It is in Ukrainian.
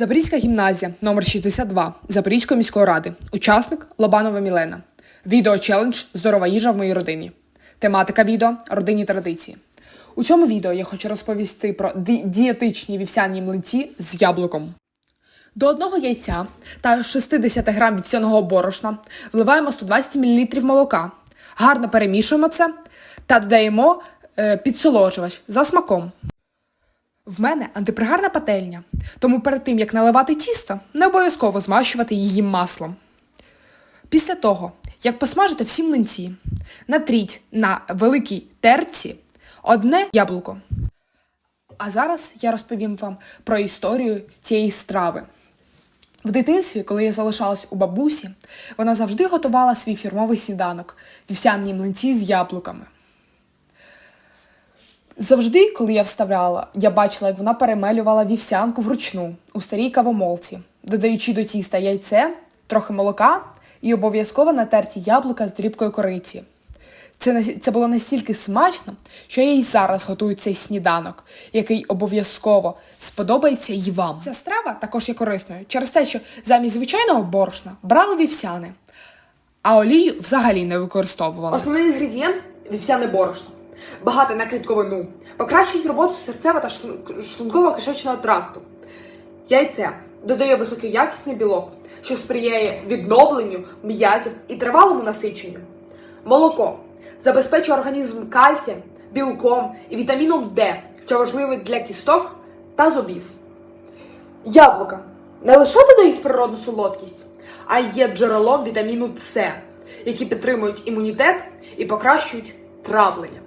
Запорізька гімназія номер 62 Запорізької міської ради. Учасник Лобанова Мілена. Відео челендж Здорова їжа в моїй родині. Тематика відео родинні традиції. У цьому відео я хочу розповісти про ді- дієтичні вівсяні млинці з яблуком. До одного яйця та 60 грам вівсяного борошна вливаємо 120 мл молока. Гарно перемішуємо це та додаємо е, підсолоджувач за смаком. В мене антипригарна пательня, тому перед тим як наливати тісто, не обов'язково змащувати її маслом. Після того, як посмажите всі млинці, натріть на великій терці одне яблуко. А зараз я розповім вам про історію цієї страви. В дитинстві, коли я залишалась у бабусі, вона завжди готувала свій фірмовий сніданок вівсяні млинці з яблуками. Завжди, коли я вставляла, я бачила, як вона перемелювала вівсянку вручну у старій кавомолці, додаючи до тіста яйце, трохи молока і обов'язково натерті яблука з дрібкою кориці. Це, це було настільки смачно, що я й зараз готую цей сніданок, який обов'язково сподобається й вам. Ця страва також є корисною через те, що замість звичайного борошна брали вівсяни, а олію взагалі не використовували. Основний інгредієнт вівсяне борошно. Багате на клітковину. Покращують роботу серцево та шлунково-кишечного тракту. Яйце додає високоякісний білок, що сприяє відновленню м'язів і тривалому насиченню. Молоко забезпечує організм кальцієм, білком і вітаміном Д, що важливий для кісток та зубів. Яблука не лише додають природну солодкість, а є джерелом вітаміну С, які підтримують імунітет і покращують травлення.